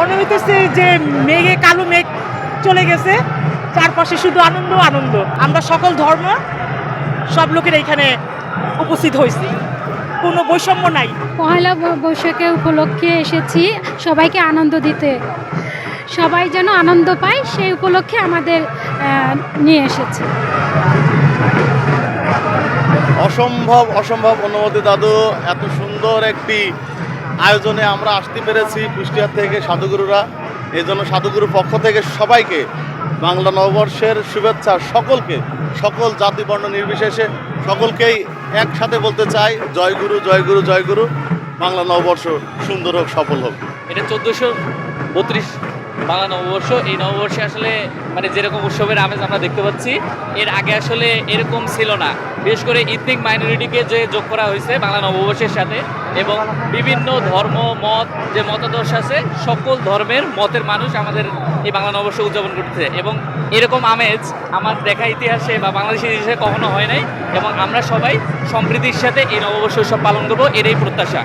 হইতেছে যে মেঘে কালো মেঘ চলে গেছে। চারপাশে শুধু আনন্দ আনন্দ। আমরা সকল ধর্ম সব লোকের এখানে উপস্থিত হয়েছি কোনো বৈষম্য নাই। পহেলা বৈশাখে উপলক্ষে এসেছি সবাইকে আনন্দ দিতে। সবাই যেন আনন্দ পায় সেই উপলক্ষে আমাদের নিয়ে এসেছে। অসম্ভব অসম্ভব অনুমতি দাদু। এত সুন্দর একটি আয়োজনে আমরা আসতে পেরেছি কুষ্টিয়ার থেকে সাধুগুরুরা। এই জন্য সাধুগুরুর পক্ষ থেকে সবাইকে বাংলা নববর্ষের শুভেচ্ছা, সকলকে, সকল জাতি বর্ণ নির্বিশেষে সকলকেই একসাথে বলতে চাই, জয় গুরু জয় গুরু জয় গুরু। বাংলা নববর্ষ সুন্দর হোক, সফল হোক। এটা চোদ্দোশো বত্রিশ বাংলা নববর্ষ। এই নববর্ষে আসলে মানে যেরকম উৎসবের আমেজ আমরা দেখতে পাচ্ছি, এর আগে আসলে এরকম ছিল না। বিশেষ করে ইথনিক মাইনরিটিকে যে যোগ করা হয়েছে বাংলা নববর্ষের সাথে এবং বিভিন্ন ধর্ম, মত, যে মতাদর্শ আছে, সকল ধর্মের মতের মানুষ আমাদের এই বাংলা নববর্ষ উদযাপন করতেছে। এবং এরকম আমেজ আমার দেখা ইতিহাসে বা বাংলাদেশের ইতিহাসে কখনো হয় নাই এবং আমরা সবাই সম্প্রীতির সাথে এই নববর্ষ উৎসব পালন করব, এটাই প্রত্যাশা।